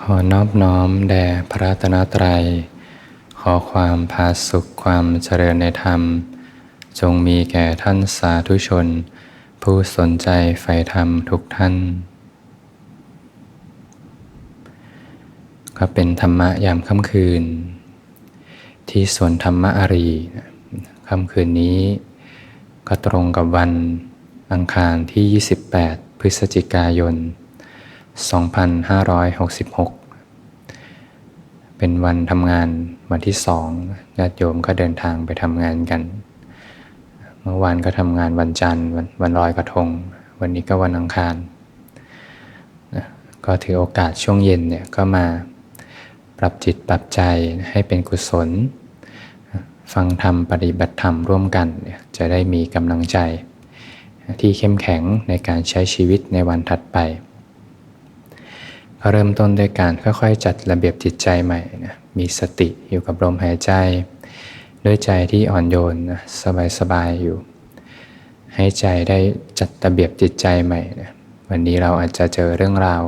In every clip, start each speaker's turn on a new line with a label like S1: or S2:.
S1: ขอนอบน้อมแด่พระตนตรัย ขอความพาสุขความเจริญในธรรม จงมีแก่ท่านสาธุชน ผู้สนใจใฝ่ธรรมทุกท่าน ก็เป็นธรรมะยามค่ำคืน ที่สวนธรรมะอารีค่ำคืนนี้ ก็ตรงกับวันอังคารที่ 28 พฤศจิกายน 2566 เป็นวันทำงานวันที่สองญาติโยมก็เดินทางไปทำงานกัน เมื่อวานก็ทำงานวันจันทร์วันลอยกระทง วันนี้ก็วันอังคาร ก็ถือโอกาสช่วงเย็นเนี่ยก็มาปรับจิตปรับใจให้เป็นกุศล ฟังธรรมปฏิบัติธรรมร่วมกันจะได้มีกำลังใจ ที่เข้มแข็งในการใช้ชีวิตในวันถัดไป เริ่มต้นด้วยการค่อยๆ จัดระเบียบจิตใจใหม่นะมีสติอยู่กับลมหายใจ ด้วยใจที่อ่อนโยนนะสบายๆอยู่ ให้ใจได้จัดระเบียบจิตใจใหม่นะวันนี้เราอาจจะเจอเรื่องราว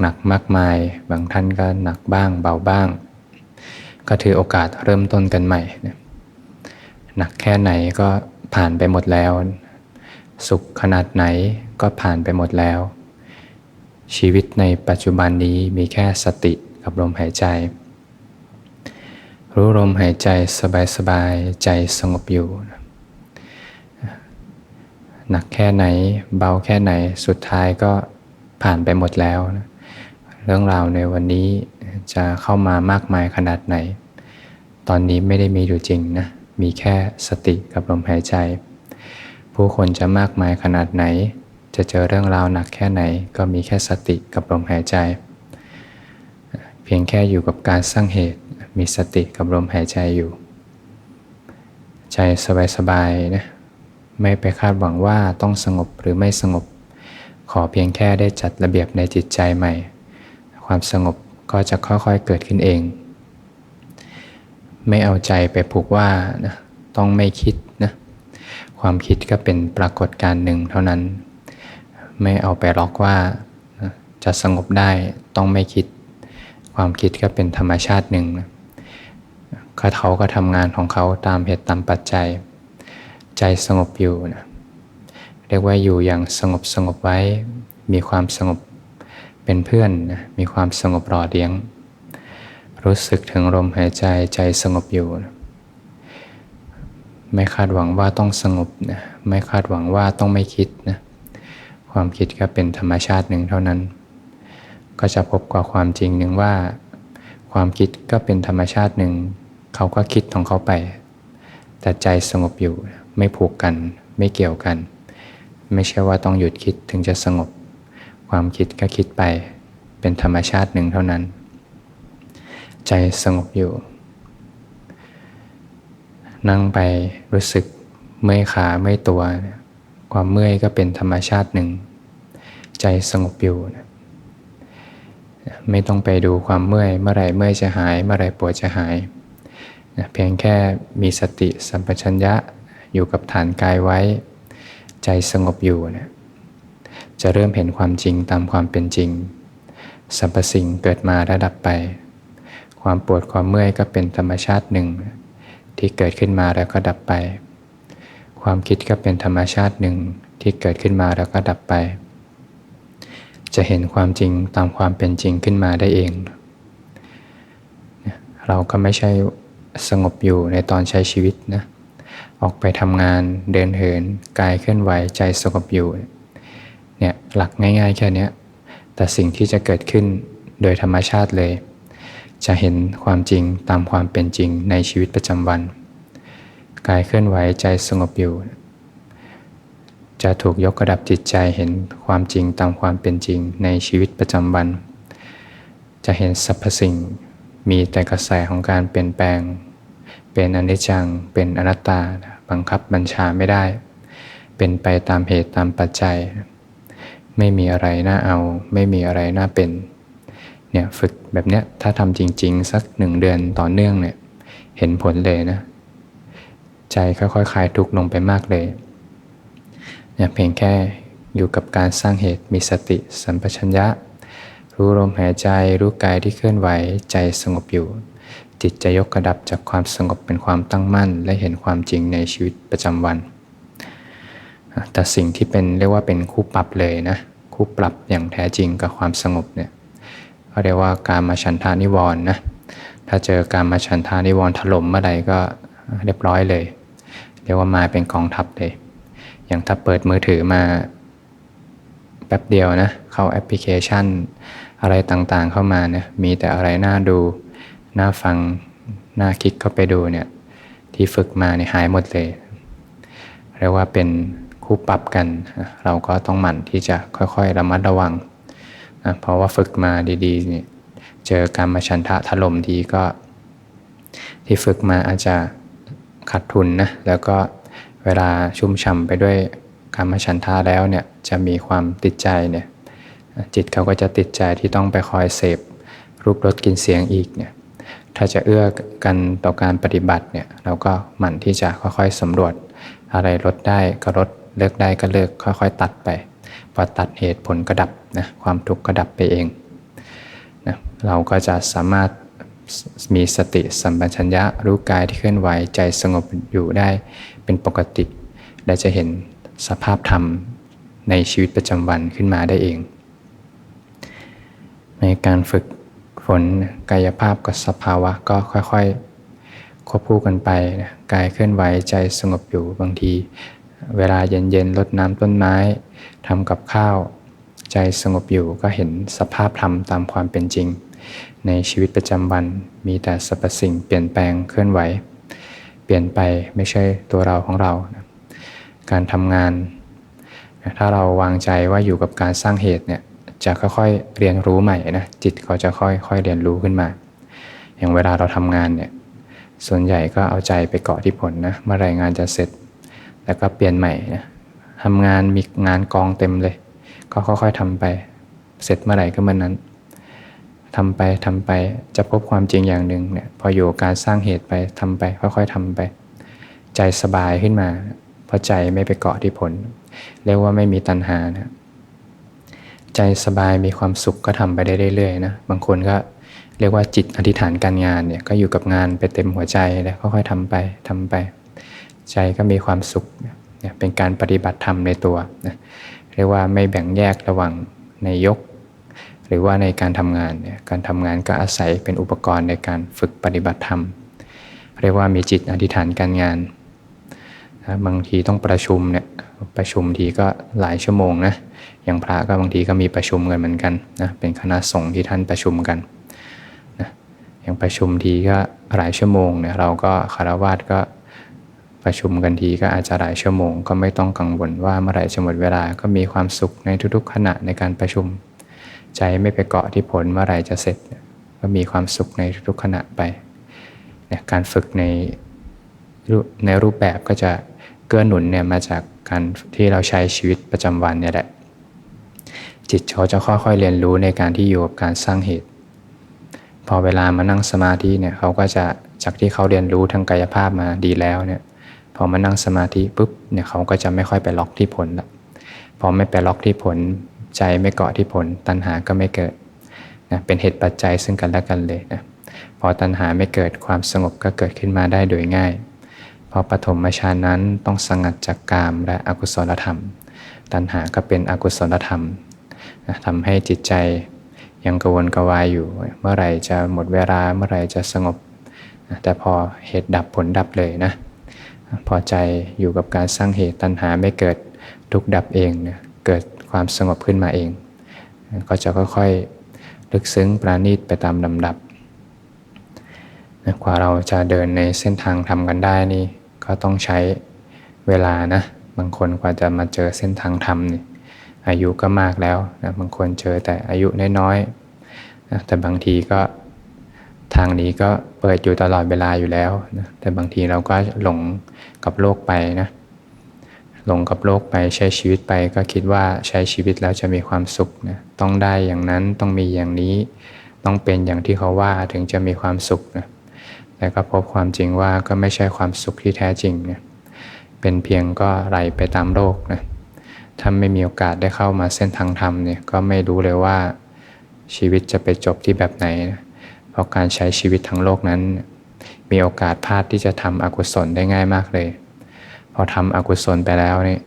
S1: หนักๆมากมาย บางท่านก็หนักบ้างเบาบ้าง ก็ถือโอกาสเริ่มต้นกันใหม่นะหนักแค่ไหนก็ผ่านไปหมดแล้ว สุขขนาดไหนก็ผ่านไปหมดแล้ว ชีวิตในปัจจุบันนี้มีแค่สติกับลมหายใจ รู้ลมหายใจสบายๆ ใจสงบอยู่ หนักแค่ไหนเบาแค่ไหนสุดท้ายก็ผ่านไปหมดแล้ว เรื่องราวในวันนี้จะเข้ามามากมายขนาดไหน ตอนนี้ไม่ได้มีอยู่จริงนะ มีแค่สติกับลมหายใจ ผู้คนจะมากมายขนาดไหน จะเจอเรื่องราวหนักแค่ไหน ก็มีแค่สติกับลมหายใจ เพียงแค่อยู่กับการสร้างเหตุ มีสติกับลมหายใจอยู่ ใจสบายๆนะไม่ไปคาดหวังว่าต้องสงบหรือไม่สงบ ขอเพียงแค่ได้จัดระเบียบในจิตใจใหม่ ความสงบก็จะค่อยๆเกิดขึ้นเอง ไม่เอาใจไปผูกว่านะต้องไม่คิดนะความคิดก็เป็นปรากฏการณ์หนึ่งเท่านั้น ไม่เอาไปล็อกว่าจะสงบได้ต้องไม่คิด ความคิดก็เป็นธรรมชาติหนึ่งนะเขาก็ทำงานของเขาตามเหตุตามปัจจัย ใจสงบอยู่นะเรียกว่าอยู่อย่างสงบสงบไว้ มีความสงบเป็นเพื่อนนะมีความสงบรอเลี้ยง รู้สึกถึงลมหายใจใจสงบอยู่นะไม่คาดหวังว่าต้องสงบนะไม่คาดหวังว่าต้องไม่คิดนะ ความคิดก็เป็นธรรมชาติหนึ่งเท่านั้น ก็จะพบกับความจริงหนึ่งว่า ความคิดก็เป็นธรรมชาติหนึ่ง เขาก็คิดของเขาไป แต่ใจสงบอยู่ไม่ผูกกัน ไม่เกี่ยวกัน ไม่ใช่ว่าต้องหยุดคิดถึงจะสงบ ความคิดก็คิดไป เป็นธรรมชาติหนึ่งเท่านั้น ใจสงบอยู่ นั่งไปรู้สึกเมื่อยขาเมื่อยตัว ความเมื่อยก็เป็นธรรมชาติหนึ่ง ใจสงบอยู่ไม่ต้องไปดูความเมื่อย เมื่อไรเมื่อยจะหาย เมื่อไรปวดจะหายเพียงแค่มีสติสัมปชัญญะอยู่กับฐานกายไว้ ใจสงบอยู่นะจะเริ่มเห็นความจริงตามความเป็นจริงสรรพสิ่งเกิดมาระดับไป ความปวดความเมื่อยก็เป็นธรรมชาติหนึ่ง ที่เกิดขึ้นมาแล้วก็ดับไป ความคิดก็เป็นธรรมชาติหนึ่งที่เกิดขึ้นมาแล้วก็ดับไป จะเห็นความจริงตามความเป็นจริงขึ้นมาได้เอง เราก็ไม่ใช่สงบอยู่ในตอนใช้ชีวิตนะ ออกไปทำงานเดินเหิน กายเคลื่อนไหวใจสงบอยู่ เนี่ยหลักง่ายๆแค่นี้แต่สิ่งที่จะเกิดขึ้นโดยธรรมชาติเลย จะเห็นความจริงตามความเป็นจริงในชีวิตประจำวัน กายเคลื่อนไหวใจสงบอยู่ จะถูกยกระดับจิตใจเห็นความจริงตามความเป็นจริงในชีวิตประจำวัน จะเห็นสรรพสิ่งมีแต่กระแสของการเปลี่ยนแปลง เป็นอนิจจัง เป็นอนัตตา บังคับบัญชาไม่ได้ เป็นไปตามเหตุตามปัจจัย ไม่มีอะไรน่าเอา ไม่มีอะไรน่าเป็น เนี่ยฝึกแบบเนี้ยถ้าทำจริง ๆ สักหนึ่งเดือนต่อเนื่องเนี่ย เห็นผลเลยนะ ใจค่อยๆคลายทุกข์ลงไปมากเลยเนี่ยเพียงแค่อยู่กับการสร้างเหตุมีสติสัมปชัญญะ รู้ลมหายใจรู้กายที่เคลื่อนไหวใจสงบอยู่ จิตจะยกกระดับจากความสงบเป็นความตั้งมั่น และเห็นความจริงในชีวิตประจำวัน แต่สิ่งที่เป็นเรียกว่าเป็นคู่ปรับเลยนะคู่ปรับอย่างแท้จริงกับความสงบเนี่ยเขาเรียกว่าการมาชันทานิวรณ์นะถ้าเจอการมาชันทานิวรณ์ถล่มเมื่อไหร่ก็เรียบร้อยเลย เรียกว่ามาเป็นกองทัพเลย อย่างถ้าเปิดมือถือมาแป๊บเดียวนะ เข้าแอปพลิเคชัน อะไรต่างๆเข้ามาเนี่ยมีแต่อะไรน่าดู น่าฟัง น่าคลิกเข้าไปดูเนี่ย ที่ฝึกมาเนี่ยหายหมดเลย เรียกว่าเป็นคู่ปรับกัน เราก็ต้องหมั่นที่จะค่อยๆระมัดระวังนะเพราะว่าฝึกมาดีๆเนี่ยเจอการมาชันทะถล่มทีก็ ที่ฝึกมาอาจจะ ขาดทุนนะแล้วก็เวลาชุ่มฉ่าไปด้วยการมาชันทะแล้วเนี่ยจะมีความติดใจเนี่ยจิตเขาก็จะติดใจที่ต้องไปคอยเสพรูปรสกินเสียงอีกเนี่ยถ้าจะเอื้อกันต่อการปฏิบัติเนี่ยเราก็หมั่นที่จะค่อยๆสำรวจ อะไรลดได้ก็ลดเลิกได้ก็เลิกค่อยๆ ตัดไปพอตัดเหตุผลก็ดับนะความทุกข์ก็ดับไปเองนะเราก็จะสามารถ มีสติสัมปชัญญะรู้กายที่เคลื่อนไหวใจสงบอยู่ได้เป็นปกติ และจะเห็นสภาพธรรมในชีวิตประจำวันขึ้นมาได้เอง ในการฝึกฝนกายภาพกับสภาวะก็ค่อยๆควบคู่กันไปนะกายเคลื่อนไหวใจสงบอยู่บางที เวลาเย็นๆลดน้ำต้นไม้ทำกับข้าว ใจสงบอยู่ก็เห็นสภาพธรรมตามความเป็นจริง ในชีวิตประจำวัน มีแต่สรรพสิ่งเปลี่ยนแปลงเคลื่อนไหว เปลี่ยนไปไม่ใช่ตัวเราของเรา การทำงาน ถ้าเราวางใจว่าอยู่กับการสร้างเหตุเนี่ยจะค่อยๆเรียนรู้ใหม่นะจิตก็จะค่อยๆเรียนรู้ขึ้นมา อย่างเวลาเราทำงานเนี่ยส่วนใหญ่ก็เอาใจไปเกาะที่ผลนะเมื่อไรงานจะเสร็จ แล้วก็เปลี่ยนใหม่นะทำงานมีงานกองเต็มเลย ก็ค่อยๆทำไป เสร็จเมื่อไหร่ก็เมื่อนั้น ทำไปทำไปจะพบความจริงอย่างหนึ่งเนี่ยพออยู่การสร้างเหตุไปทำไป ค่อยๆทำไป ใจสบายขึ้นมาเพราะใจไม่ไปเกาะที่ผล เรียกว่าไม่มีตัณหานะใจสบายมีความสุขก็ทำไปได้เรื่อยๆนะบางคนก็เรียกว่าจิตอธิษฐานการงานเนี่ยก็อยู่กับงานไปเต็มหัวใจแล้วค่อยๆทำไปทำไป ใจก็มีความสุขเนี่ยเป็นการปฏิบัติธรรมในตัวนะเรียกว่าไม่แบ่งแยกระหว่างในยก หรือว่าในการทำงานเนี่ยการทำงานก็อาศัยเป็นอุปกรณ์ในการฝึกปฏิบัติธรรม เรียกว่ามีจิตอธิษฐานการงานนะบางทีต้องประชุมเนี่ยประชุมทีก็หลายชั่วโมงนะอย่างพระก็บางทีก็มีประชุมกันเหมือนกันนะเป็นคณะสงฆ์ที่ท่านประชุมกันนะอย่างประชุมทีก็หลายชั่วโมงเนี่ยเราก็คารวะก็ประชุมกันทีก็อาจจะหลายชั่วโมง ก็ไม่ต้องกังวลว่าเมื่อไหร่จะหมดเวลาก็มีความสุขในทุกๆ ขณะในการประชุม ใจไม่ไปเกาะที่ผลเมื่อไรจะเสร็จ ก็มีความสุขในทุกขณะไปเนี่ยการฝึกในในรูปแบบก็จะเกื้อหนุนเนี่ยมาจากการที่เราใช้ชีวิตประจำวันเนี่ยแหละ จิตเขาจะค่อยๆเรียนรู้ในการที่อยู่กับการสร้างเหตุ พอเวลามานั่งสมาธิเนี่ยเขาก็จะจากที่เขาเรียนรู้ทางกายภาพมาดีแล้วเนี่ยพอมานั่งสมาธิปุ๊บเนี่ยเขาก็จะไม่ค่อยไปล็อกที่ผลละพอไม่ไปล็อกที่ผล ใจไม่เกาะที่ผล ตัณหาก็ไม่เกิดนะเป็นเหตุปัจจัยซึ่งกันและกันเลยนะพอตัณหาไม่เกิดความสงบก็เกิดขึ้นมาได้โดยง่าย เพราะปฐมฌานนั้นต้องสงัดจากกามและอกุศลธรรม ตัณหาก็เป็นอกุศลธรรมนะทำให้จิตใจยังกวนกวายอยู่ เมื่อไหร่จะหมดเวลาเมื่อไหร่จะสงบนะแต่พอเหตุดับผลดับเลยนะ พอใจอยู่กับการสร้างเหตุตัณหาไม่เกิดทุกดับเองเนี่ยเกิด ความสงบขึ้นมาเอง ก็จะค่อยๆ ลึกซึ้งปราณีตไปตามลำดับกว่าเราจะเดินในเส้นทางทำกันได้นี่ก็ต้องใช้เวลานะ บางคนกว่าจะมาเจอเส้นทางธรรมนี่อายุก็มากแล้วนะบางคนเจอแต่อายุน้อยๆนะแต่บางทีก็ทางนี้ก็เปิดอยู่ตลอดเวลาอยู่แล้วนะแต่บางทีเราก็หลงกับโลกไปนะ หลงกับโลกไปใช้ชีวิตไปก็คิดว่าใช้ชีวิตแล้วจะมีความสุขนะต้องได้อย่างนั้นต้องมีอย่างนี้ ต้องเป็นอย่างที่เขาว่าถึงจะมีความสุขนะแต่ก็พบความจริงว่าก็ไม่ใช่ความสุขที่แท้จริงนะเป็นเพียงก็ไหลไปตามโลกนะถ้าไม่มีโอกาสได้เข้ามาเส้นทางธรรมเนี่ยก็ไม่รู้เลยว่าชีวิตจะไปจบที่แบบไหนนะเพราะการใช้ชีวิตทั้งโลกนั้น มีโอกาสพลาดที่จะทำอกุศลได้ง่ายมากเลย พอทำอกุศลไปแล้วนี่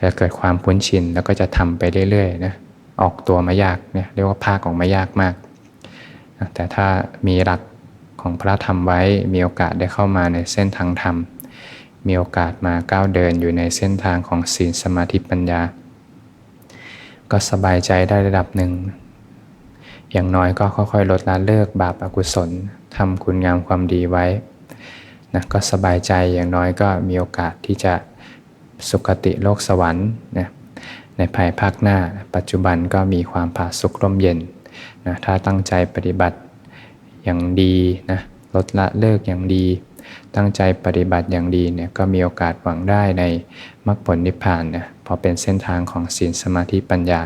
S1: จะเกิดความคุ้นชินแล้วก็จะทำไปเรื่อยๆนะออกตัวมายากเนี่ยเรียกว่าภาคออกมายากมาก แต่ถ้ามีหลักของพระธรรมไว้มีโอกาสได้เข้ามาในเส้นทางธรรม มีโอกาสมาก้าวเดินอยู่ในเส้นทางของศีลสมาธิปัญญา ก็สบายใจได้ระดับหนึ่ง อย่างน้อยก็ค่อยๆ ลดละเลิกบาปอากุศลทำคุณงามความดีไว้ นะก็สบายใจอย่างน้อยก็มีโอกาสที่จะสุคติโลกสวรรค์นะในภายภาคหน้า ปัจจุบันก็มีความผาสุกร่มเย็นนะถ้าตั้งใจปฏิบัติอย่างดีนะลดละเลิกอย่างดี ตั้งใจปฏิบัติอย่างดีเนี่ยก็มีโอกาสหวังได้ในมรรคผลนิพพานเนี่ยพอเป็นเส้นทางของศีลสมาธิปัญญา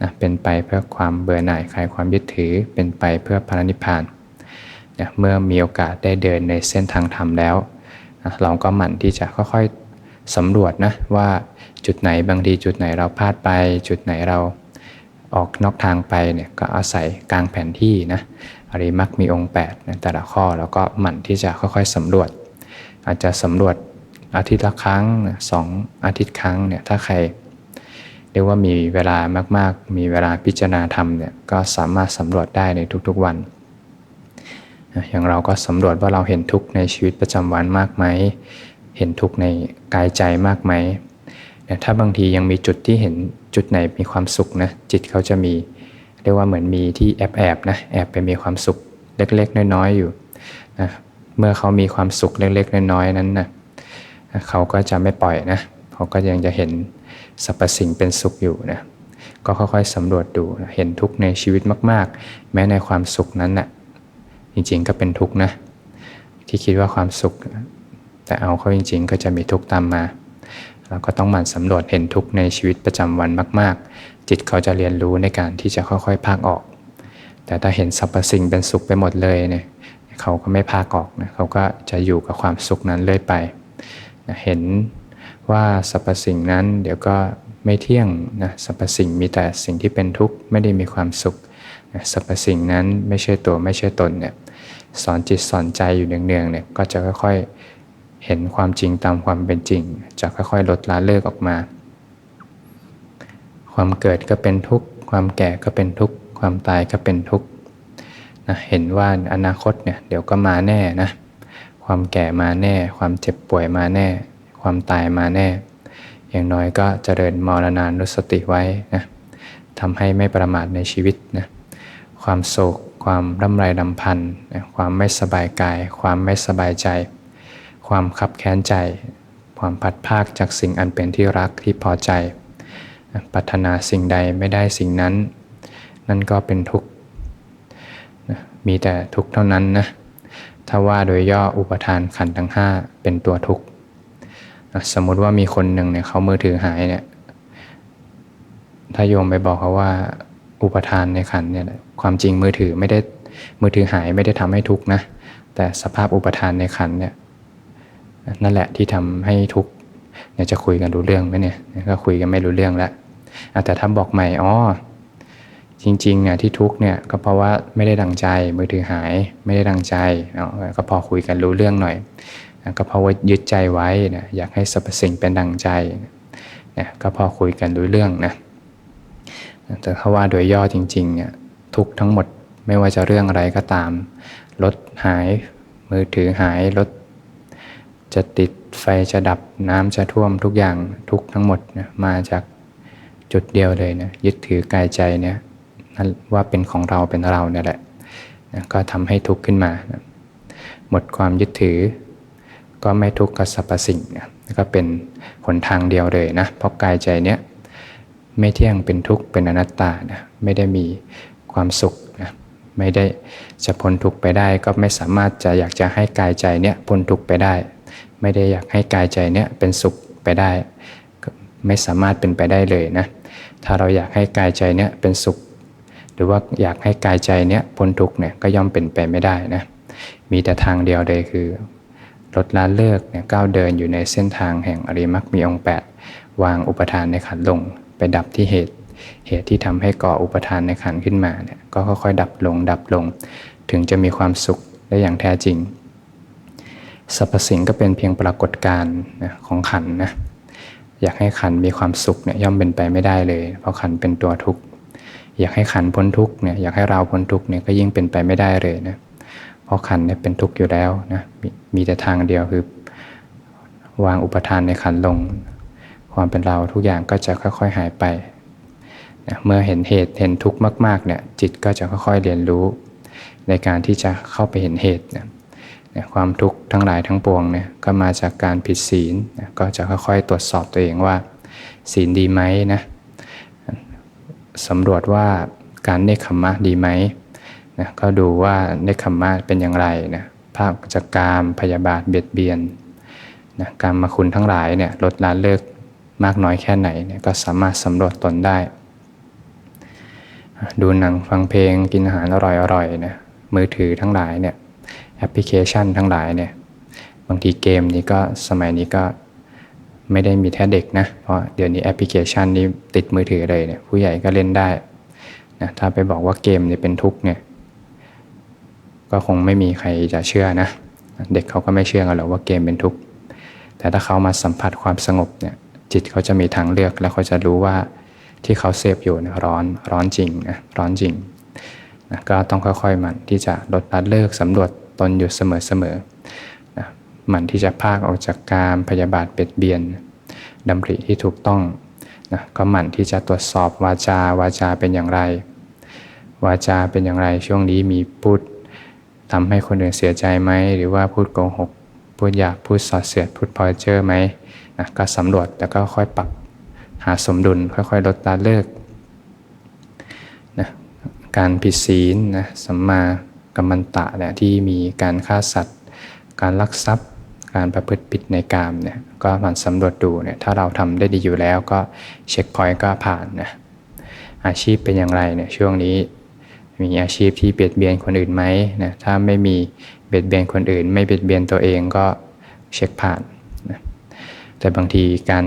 S1: นะเป็นไปเพื่อความเบื่อหน่ายคลายความยึดถือเป็นไปเพื่อพระนิพพาน นะเมื่อมีโอกาสได้เดินในเส้นทางธรรมแล้วนะเราก็หมั่นที่จะค่อยๆสำรวจนะว่าจุดไหนบางทีจุดไหนเราพลาดไป จุดไหนเราออกนอกทางไปเนี่ยก็อาศัยกลางแผนที่นะอริมักมีองค์8นะแต่ละข้อแล้วก็หมั่นที่จะค่อยๆสำรวจ อาจจะสำรวจอาทิตย์ละครั้งสองอาทิตย์ครั้งเนี่ยถ้าใครเรียกว่ามีเวลามากๆ มีเวลาพิจารณาธรรมเนี่ยก็สามารถสำรวจได้ในทุกๆวัน อย่างเราก็สำรวจว่าเราเห็นทุกข์ในชีวิตประจำวันมากไหม เห็นทุกข์ในกายใจมากไหมถ้าบางทียังมีจุดที่เห็นจุดไหนมีความสุขนะจิตเขาจะมีเรียกว่าเหมือนมีที่แอบแอบนะแอบไปมีความสุขเล็กๆน้อยๆอยู่นะเมื่อเขามีความสุขเล็กๆน้อยๆนั้นนะเขาก็จะไม่ปล่อยนะเขาก็ยังจะเห็นสรรพสิ่งเป็นสุขอยู่นะก็ค่อยๆสำรวจดูนะเห็นทุกข์ในชีวิตมาก ๆ แม้ในความสุขนั้นนะ่ะ ริงๆก็เป็นทุกข์นะ ที่คิดว่าความสุข แต่เอาเข้าจริง ๆ ก็จะมีทุกข์ตามมาเราก็ต้องหมั่นสำรวจเห็นทุกข์ในชีวิตประจำวันมาก ๆ จิตเขาจะเรียนรู้ในการที่จะค่อยๆพากออก แต่ถ้าเห็นสรรพสิ่งเป็นสุขไปหมดเลยเนี่ยเขาก็ไม่พากออกนะเขาก็จะอยู่กับความสุขนั้นเรื่อยไปนะเห็นว่าสรรพสิ่งนั้นเดี๋ยวก็ไม่เที่ยงนะสรรพสิ่งมีแต่สิ่งที่เป็นทุกข์ไม่ได้มีความสุข สรรพสิ่งนั้นไม่ใช่ตัวไม่ใช่ตนเนี่ยสอนจิตสอนใจอยู่เนืองๆเนี่ยก็จะค่อยๆเห็นความจริงตามความเป็นจริง จะค่อยๆ ลดละเลิกออกมา ความเกิดก็เป็นทุกข์ความแก่ก็เป็นทุกข์ความตายก็เป็นทุกข์นะเห็นว่าอนาคตเนี่ยเดี๋ยวก็มาแน่นะความแก่มาแน่ ความเจ็บป่วยมาแน่ ความตายมาแน่ อย่างน้อยก็เจริญมรณานุสติไว้นะทำให้ไม่ประมาทในชีวิตนะ ความโศก ความร่ำไรลำพันธ์ความไม่สบายกาย ความไม่สบายใจ ความขับแค้นใจ ความพัดภาคจากสิ่งอันเป็นที่รักที่พอใจปรารถนาสิ่งใดไม่ได้สิ่งนั้น นั่นก็เป็นทุกข์มีแต่ทุกข์เท่านั้นนะถ้าว่าโดยย่ออุปทานขันธ์ทั้ง 5 เป็นตัวทุกข์สมมุติว่ามีคนหนึ่งเนี่ยเขามือถือหายเนี่ยถ้าโยมไปบอกเขาว่า อุปทานในขันเนี่ยความจริงมือถือไม่ได้มือถือหายไม่ได้ทำให้ทุกข์นะ แต่สภาพอุปทานในขันเนี่ยนั่นแหละที่ทำให้ทุกข์เนี่ยจะคุยกันรู้เรื่องไหมเนี่ยก็คุยกันไม่รู้เรื่องแล้วแต่ถ้าบอกใหม่อ๋อจริงๆเนี่ยที่ทุกเนี่ยก็เพราะว่าไม่ได้ดังใจมือถือหายไม่ได้ดังใจก็พอคุยกันรู้เรื่องหน่อย ก็เพราะว่ายึดใจไว้นะอยากให้สรรพสิ่งเป็นดังใจนะก็พอคุยกันรู้เรื่องนะ แต่ถ้าว่าโดยย่อจริงๆเนี่ยทุกทั้งหมดไม่ว่าจะเรื่องอะไรก็ตามรถหายมือถือหายรถจะติดไฟจะดับน้ำจะท่วมทุกอย่างทุกทั้งหมดนะมาจากจุดเดียวเลยนะยึดถือกายใจเนี่ยว่าเป็นของเราเป็นเราเนี่ยแหละนะก็ทำให้ทุกข์ขึ้นมานะหมดความยึดถือ ก็ไม่ทุกข์กับสรรพสิ่งนะก็เป็นหนทางเดียวเลยนะเพราะกายใจเนี้ย ไม่เที่ยงเป็นทุกข์เป็นอนัตตานะไม่ได้มีความสุขนะไม่ได้จะพ้นทุกข์ไปได้ ก็ไม่สามารถจะอยากจะให้กายใจเนี้ยพ้นทุกข์ไปได้ ไม่ได้อยากให้กายใจเนี้ยเป็นสุขไปได้ ไม่สามารถเป็นไปได้เลยนะถ้าเราอยากให้กายใจเนี้ยเป็นสุข หรือว่าอยากให้กายใจเนี้ยพ้นทุกข์เนี่ยก็ย่อมเป็นไปไม่ได้นะมีแต่ทางเดียวเลยคือลดละเลิกเนี่ยก้าวเดินอยู่ในเส้นทางแห่งอริมักมีองค์8วางอุปทานในขันลง ไปดับที่เหตุ เหตุที่ทำให้ก่ออุปทานในขันขึ้นมาเนี่ยก็ค่อยๆดับลงดับลง ถึงจะมีความสุขได้อย่างแท้จริงสรรพสิ่งก็เป็นเพียงปรากฏการณ์ของขันนะอยากให้ขันมีความสุขเนี่ยย่อมเป็นไปไม่ได้เลย เพราะขันเป็นตัวทุกข์อยากให้ขันพ้นทุกข์เนี่ยอยากให้เราพ้นทุกข์เนี่ยก็ยิ่งเป็นไปไม่ได้เลยนะเพราะขันเนี่ยเป็นทุกข์อยู่แล้วนะมมีแต่ทางเดียวคือ วางอุปทานในขันลง ความเป็นเราทุกอย่างก็จะค่อยๆหายไปนะเมื่อเห็นเหตุเห็นทุกข์มากๆเนี่ยจิตก็จะค่อยๆเรียนรู้ ในการที่จะเข้าไปเห็นเหตุนะความทุกข์ทั้งหลายทั้งปวงเนี่ยก็มาจากการผิดศีลนะก็จะค่อยๆตรวจสอบตัวเองว่า ศีลดีไหมนะสำรวจว่าการเนคขมมะดีไหมนะก็ดูว่าเนคขมมะเป็นอย่างไรนะภาพจากกามพยาบาทเบียดเบียนนะการมาคุณทั้งหลายเนี่ยลดละเลิก มากน้อยแค่ไหนเนี่ยก็สามารถสำรวจตนได้ ดูหนังฟังเพลงกินอาหารอร่อยๆนะมือถือทั้งหลายเนี่ยแอปพลิเคชันทั้งหลายเนี่ยบางทีเกมนี้ก็สมัยนี้ก็ไม่ได้มีแค่เด็กนะ เพราะเดี๋ยวนี้แอปพลิเคชันนี้ติดมือถือเลยเนี่ยผู้ใหญ่ก็เล่นได้นะถ้าไปบอกว่าเกมนี่เป็นทุกข์เนี่ยก็คงไม่มีใครจะเชื่อนะ เด็กเขาก็ไม่เชื่อกันหรอกว่าเกมเป็นทุกข์ แต่ถ้าเขามาสัมผัสความสงบเนี่ย จิตเขาจะมีทางเลือกแล้วเขาจะรู้ว่าที่เขาเสพอยู่นี่ร้อนร้อนจริงนะร้อนจริงนะก็ต้องค่อยๆมันที่จะลดละเลิกสำรวจตนอยู่เสมอๆนะมันที่จะพากออกจากการพยาบาทเบียดเบียนดำริที่ถูกต้องนะก็หมั่นที่จะตรวจสอบวาจาวาจาเป็นอย่างไร วาจาเป็นอย่างไรช่วงนี้มีพูดทำให้คนอื่นเสียใจไหมหรือว่าพูดโกหกพูดอยากพูดสอดเสียดพูดพอเจอไหม นะก็สำรวจแล้วก็ค่อยปรับหาสมดุลค่อยๆ ลดละเลิกนะการผิดศีลนะสัมมากัมมันตะเนี่ยที่มีการฆ่าสัตว์ การลักทรัพย์ การประพฤติผิดในกามเนี่ยก็มันสำรวจดูเนี่ยถ้าเราทำได้ดีอยู่แล้วก็เช็คพอยต์ก็ผ่านนะอาชีพเป็นอย่างไรเนี่ยช่วงนี้มีอาชีพที่เบียดเบียนคนอื่นไหมนะถ้าไม่มีเบียดเบียนคนอื่น ไม่เบียดเบียนตัวเองก็เช็คผ่าน แต่บางทีการ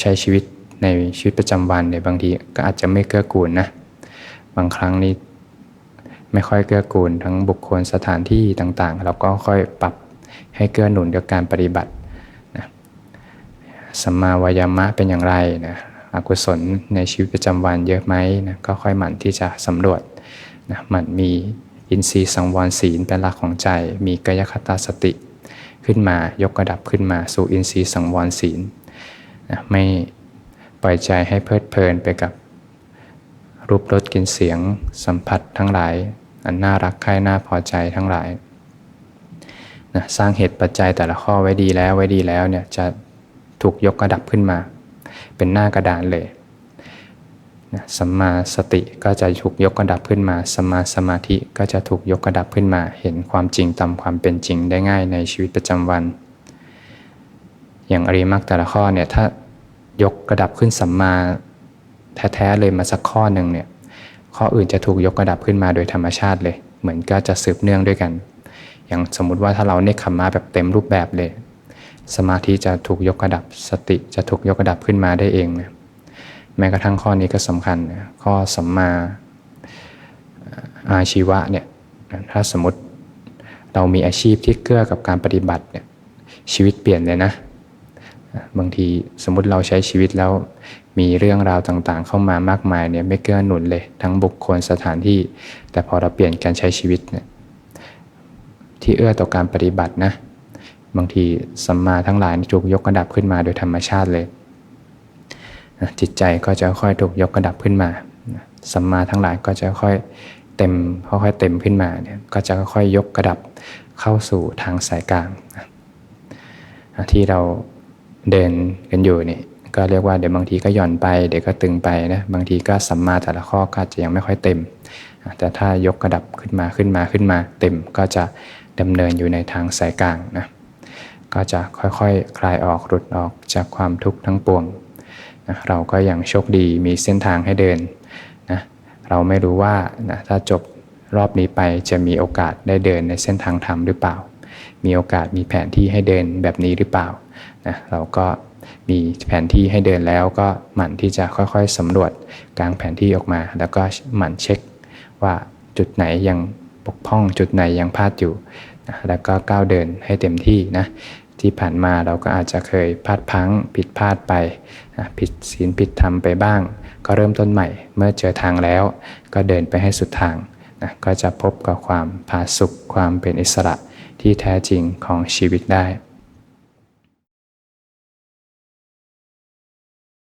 S1: ใช้ชีวิตในชีวิตประจำวันเนี่ยบางทีก็อาจจะไม่เกื้อกูลนะบางครั้งนี้ไม่ค่อยเกื้อกูลทั้งบุคคลสถานที่ต่างๆ เราก็ค่อยปรับให้เกื้อหนุนกับการปฏิบัตินะสัมมาวายามะเป็นอย่างไรนะอกุศลในชีวิตประจำวันเยอะไหมนะก็ค่อยหมั่นที่จะสำรวจนะหมั่นมีอินทรีย์สังวรศีลเป็นหลักของใจ มีกายคตาสติ ขึ้นมายกระดับขึ้นมาสู่อินทรีย์สังวรศีลนะไม่ปล่อยใจให้เพลิดเพลินไปกับรูปรสกลิ่นเสียงสัมผัสทั้งหลาย อันน่ารักใคร่น่าพอใจทั้งหลายนะสร้างเหตุปัจจัยแต่ละข้อไว้ดีแล้วไว้ดีแล้วเนี่ยจะถูกยกระดับขึ้นมา เป็นหน้ากระดานเลย นะสัมมาสติก็จะถูกยกระดับขึ้นมาสัมมาสมาธิก็จะถูกยกระดับขึ้นมา เห็นความจริงตามความเป็นจริงได้ง่ายในชีวิตประจำวัน อย่างอริมักแต่ละข้อเนี่ยถ้ายกระดับขึ้นสัมมาแท้ๆเลยมาสักข้อหนึ่งเนี่ยข้ออื่นจะถูกยกระดับขึ้นมาโดยธรรมชาติเลย เหมือนก็จะสืบเนื่องด้วยกัน อย่างสมมุติว่าถ้าเราเนคขมมาแบบเต็มรูปแบบเลย สมาธิจะถูกยกระดับสติจะถูกยกระดับขึ้นมาได้เองนะ แม้กระทั่งข้อนี้ก็สำคัญข้อสัมมาอาชีวะเนี่ยถ้าสมมติเรามีอาชีพที่เกื้อกับการปฏิบัติเนี่ยชีวิตเปลี่ยนเลยนะ บางทีสมมติเราใช้ชีวิตแล้วมีเรื่องราวต่างๆ เข้ามามากมายเนี่ยไม่เกื้อหนุนเลย ทั้งบุคคลสถานที่ แต่พอเราเปลี่ยนการใช้ชีวิตเนี่ยที่เอื้อต่อการปฏิบัตินะ บางทีสัมมาทั้งหลายถูกยกระดับขึ้นมาโดยธรรมชาติเลย จิตใจก็จะค่อยถูกยกระดับขึ้นมาสัมมาทั้งหลายก็จะค่อยเต็มค่อยๆเต็มขึ้นมาเนี่ยก็จะค่อยๆยกกระดับเข้าสู่ทางสายกลางที่เราเดินกันอยู่นี่ก็เรียกว่าเดี๋ยวบางทีก็หย่อนไปเดี๋ยวก็ตึงไปนะบางทีก็สัมมาแต่ละข้อก็จะยังไม่ค่อยเต็ม แต่ถ้ายกกระดับขึ้นมาขึ้นมาขึ้นมา เต็มก็จะดำเนินอยู่ในทางสายกลางนะก็จะค่อยๆคคลายออกหลุดออกจากความทุกข์ทั้งปวง นะเราก็ยังโชคดีมีเส้นทางให้เดินนะเราไม่รู้ว่านะถ้าจบรอบนี้ไปจะมีโอกาสได้เดินในเส้นทางธรรมหรือเปล่า มีโอกาสมีแผนที่ให้เดินแบบนี้หรือเปล่านะเราก็มีแผนที่ให้เดินแล้วก็หมั่นที่จะค่อยๆสำรวจกลางแผนที่ออกมา แล้วก็หมั่นเช็คว่าจุดไหนยังบกพร่องจุดไหนยังพลาดอยู่นะแล้วก็ก้าวเดินให้เต็มที่นะ ที่ผ่านมาเราก็อาจจะเคยพลาดพลั้งผิดพลาดไปผิดศีลผิดธรรมไปบ้าง ก็เริ่มต้นใหม่เมื่อเจอทางแล้ว ก็เดินไปให้สุดทางนะก็จะพบกับความผาสุกความเป็นอิสระที่แท้จริงของชีวิตได้